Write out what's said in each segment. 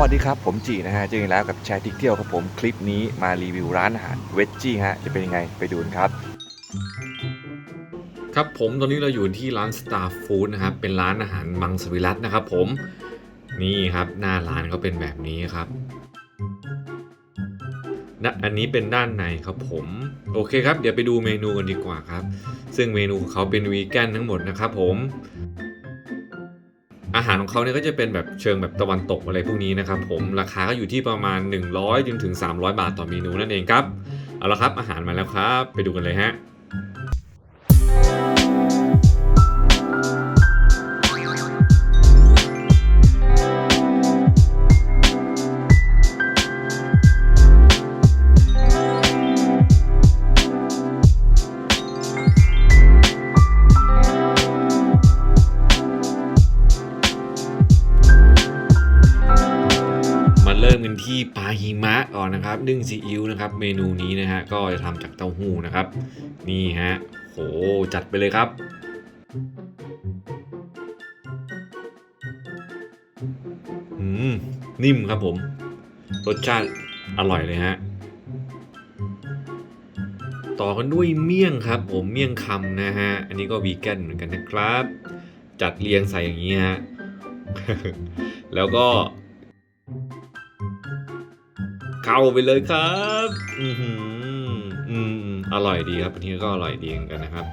วัสดีครับ ผมจีนะฮะเจอกันแล้วกับแชร์ทิกเที่ยวครับผมคลิปนี้มารีวิวร้านอาหารเวจจี้ฮะจะเป็นยังไงไปดูกันครับ ครับผมตอนนี้เราอยู่ที่ร้าน Star Food นะครับเป็นร้านอาหารมังสวิรัตนะครับผมนี่ครับหน้าร้านเขาเป็นแบบนี้ครับนะอันนี้เป็นด้านในครับผมโอเคครับ เดี๋ยวไปดูเมนูกันดีกว่าครับ ซึ่งเมนูของเขาเป็นวีแกนทั้งหมดนะครับผม อาหารของเขาเนี่ยก็จะเป็นแบบเชิงแบบตะวันตกอะไรพวกนี้นะครับผมราคาก็อยู่ที่ประมาณ 100จนถึง300 บาทต่อเมนูนั่นเองครับเอาละครับอาหารมาแล้วครับ ไปดูกันเลยฮะ กันที่ปลาหิมะก่อนนะครับ นึ่งซีอิ๊วนะครับ เมนูนี้นะฮะก็จะทำจากเต้าหู้นะครับ นี่ฮะโหจัดไปเลยครับอืมนิ่มครับผม รสชาติอร่อยเลยฮะต่อกันด้วยเมี่ยงครับ ผมเมี่ยงคำนะฮะ อันนี้ก็วีแกนเหมือนกันนะครับ จัดเรียงใส่อย่างนี้ฮะ แล้วก็ เข้าไปเลยครับ อือหืออืมอร่อยดีครับอันนี้ก็อร่อยดีเหมือนกันนะครับ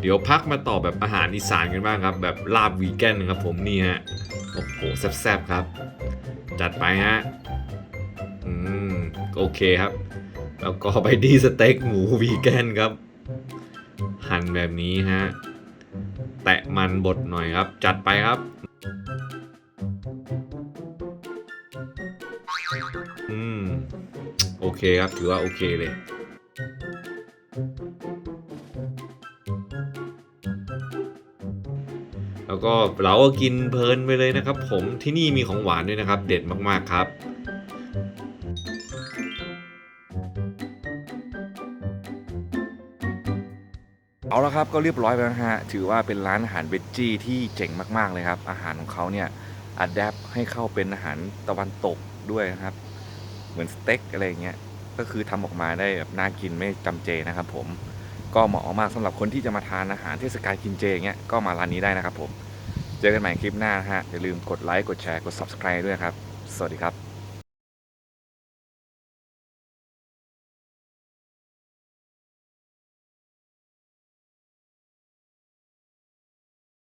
เดี๋ยวพักมาต่อแบบอาหารอีสานกันบ้างครับ แบบลาบวีแกนครับ ผมนี่ฮะโอ้โหแซ่บๆครับ จัดไปฮะอืมโอเคครับ แล้วก็ไปดีสเต็กหมูวีแกนครับ หั่นแบบนี้ฮะ แตะมันบดหน่อยครับ จัดไปครับ อืม โอเคครับ ถือว่าโอเคเลย แล้วก็เราก็กินเพลินไปเลยนะครับ ผมที่นี่มีของหวานด้วยนะครับ เด็ดมากๆครับเอาละครับก็เรียบร้อยไปแล้วฮะถือว่าเป็นร้านอาหารเวจจี้ที่เจ๋งมากๆเลยครับ อาหารของเขาเนี่ย อัดแอปให้เข้าเป็นอาหารตะวันตกด้วยนะครับ เหมือนสเต็กอะไรเงี้ยก็คือทำออกมาได้แบบน่ากินไม่จำเจนะครับ ผมก็เหมาะมากสำหรับคนที่จะมาทานอาหารเทศกาลกินเจเงี้ยก็มาร้านนี้ได้นะครับผม เจอกันใหม่คลิปหน้านะฮะอย่าลืมกดไลค์กดแชร์กด subscribe ด้วยครับ สวัสดีครับ